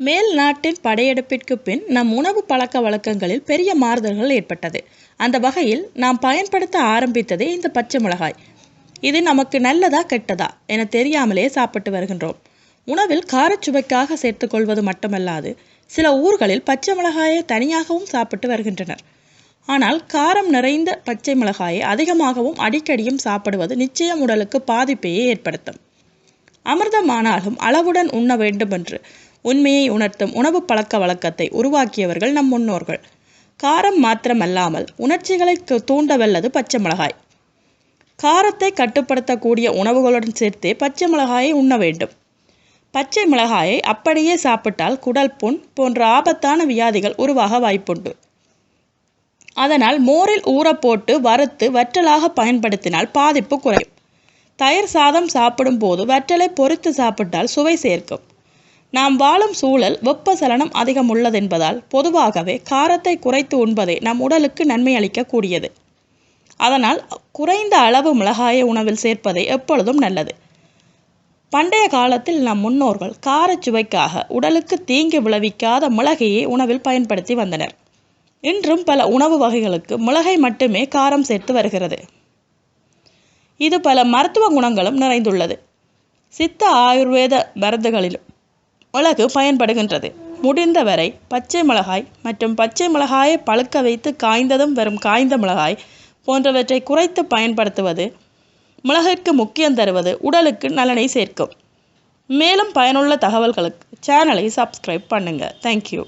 மேல் நாட்டின் படையெடுப்பிற்கு பின் நம் உணவு பழக்க வழக்கங்களில் பெரிய மாறுதல்கள் ஏற்பட்டது. அந்த வகையில் நாம் பயன்படுத்த ஆரம்பித்ததே இந்த பச்சை மிளகாய். இது நமக்கு நல்லதா கெட்டதா என தெரியாமலே சாப்பிட்டு வருகின்றோம். உணவில் காரச்சுவைக்காக சேர்த்துக்கொள்வது மட்டுமல்லாது சில ஊர்களில் பச்சை மிளகாயை தனியாகவும் சாப்பிட்டு வருகின்றனர். ஆனால் காரம் நிறைந்த பச்சை மிளகாயை அதிகமாகவும் அடிக்கடியும் சாப்பிடுவது நிச்சயம் உடலுக்கு பாதிப்பையே ஏற்படுத்தும். அமிர்தமானாலும் அளவுடன் உண்ண வேண்டுமென்று உண்மையை உணர்த்தும் உணவு பழக்க வழக்கத்தை உருவாக்கியவர்கள் நம் முன்னோர்கள். காரம் மாத்திரமல்லாமல் உணர்ச்சிகளை து- தூண்ட வல்லது பச்சை மிளகாய். காரத்தை கட்டுப்படுத்தக்கூடிய உணவுகளுடன் சேர்த்து பச்சை மிளகாயை உண்ண வேண்டும். பச்சை மிளகாயை அப்படியே சாப்பிட்டால் குடல் புண் போன்ற ஆபத்தான வியாதிகள் உருவாக வாய்ப்புண்டு. அதனால் மோரில் ஊற போட்டு வறுத்து வற்றலாக பயன்படுத்தினால் பாதிப்பு குறையும். தயிர் சாதம் சாப்பிடும்போது வற்றலை பொறித்து சாப்பிட்டால் சுவை சேர்க்கும். நாம் வாழும் சூழல் வெப்பசலனம் அதிகம் உள்ளதென்பதால் பொதுவாகவே காரத்தை குறைத்து உண்பதே நம் உடலுக்கு நன்மை அளிக்கக்கூடியது. அதனால் குறைந்த அளவு மிளகாயை உணவில் சேர்ப்பதே எப்பொழுதும் நல்லது. பண்டைய காலத்தில் நம் முன்னோர்கள் காரச் சுவைக்காக உடலுக்கு தீங்கு விளைவிக்காத மிளகையை உணவில் பயன்படுத்தி வந்தனர். இன்றும் பல உணவு வகைகளுக்கு மிளகை மட்டுமே காரம் சேர்த்து வருகிறது. இது பல மருத்துவ குணங்களும் நிறைந்துள்ளது. சித்த ஆயுர்வேத மருந்துகளிலும் மிளகு பயன்படுகின்றது. முடிந்தவரை பச்சை மிளகாய் மற்றும் பச்சை மிளகாயை பழுக்க வைத்து காய்ந்ததும் வெறும் காய்ந்த மிளகாய் போன்றவற்றை குறைத்து பயன்படுத்துவது மிளகிற்கு முக்கியம் தருவது உடலுக்கு நலனை சேர்க்கும். மேலும் பயனுள்ள தகவல்களுக்கு சேனலை சப்ஸ்கிரைப் பண்ணுங்கள் தேங்க்யூ